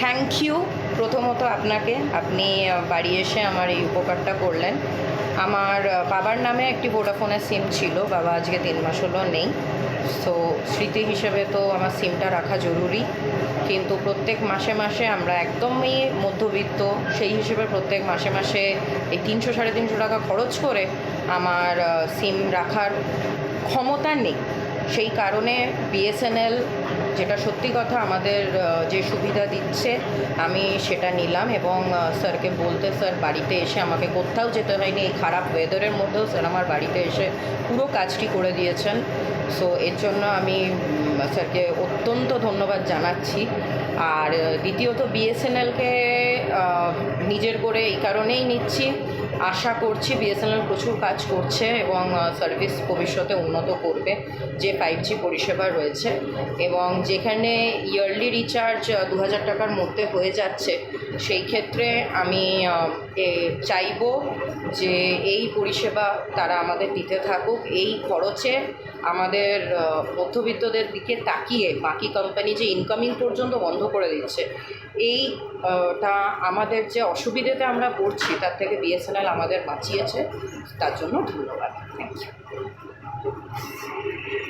Thank you প্রথমত আপনাকে, আপনি বাড়ি এসে আমার এই উপকারটা করলেন। আমার বাবার নামে একটি ভোডাফোনের সিম ছিল, বাবা আজকে তিন মাস হলো নেই। সো স্মৃতি হিসেবে তো আমার সিমটা রাখা জরুরি। কিন্তু প্রত্যেক মাসে মাসে আমরা একদমই মধ্যবিত্ত, সেই হিসেবে প্রত্যেক মাসে মাসে এই তিনশো সাড়ে তিনশো টাকা খরচ করে আমার সিম রাখার ক্ষমতা নেই। সেই কারণে বিএসএনএল যেটা সত্যি কথা আমাদের যে সুবিধা দিচ্ছে, আমি সেটা নিলাম এবং স্যারকে বলতে স্যার বাড়িতে এসে আমাকে কোথাও যেতে হয়নি। এই খারাপ ওয়েদারের মধ্যেও স্যার আমার বাড়িতে এসে পুরো কাজটি করে দিয়েছেন। সো এর জন্য আমি স্যারকে অত্যন্ত ধন্যবাদ জানাচ্ছি। আর দ্বিতীয়ত বিএসএনএলকে নিজের করে এই কারণেই নিচ্ছি। আশা করছি বিএসএনএল প্রচুর কাজ করছে এবং সার্ভিস ভবিষ্যতে উন্নত করবে যে ফাইভ জি পরিষেবা রয়েছে। এবং যেখানে ইয়ারলি রিচার্জ দু হাজার টাকার মধ্যে হয়ে যাচ্ছে সেই ক্ষেত্রে আমি চাইব যে এই পরিষেবা তারা আমাদের দিতে থাকুক। এই খরচে আমাদের মধ্যবিত্তদের দিকে তাকিয়ে বাকি কোম্পানি যে ইনকামিং পর্যন্ত বন্ধ করে দিচ্ছে এই আহ, আমাদের যে অসুবিধেতে আমরা পড়ছি তার থেকে বিএসএনএল আমাদের বাঁচিয়েছে তার জন্য ধন্যবাদ। Thank you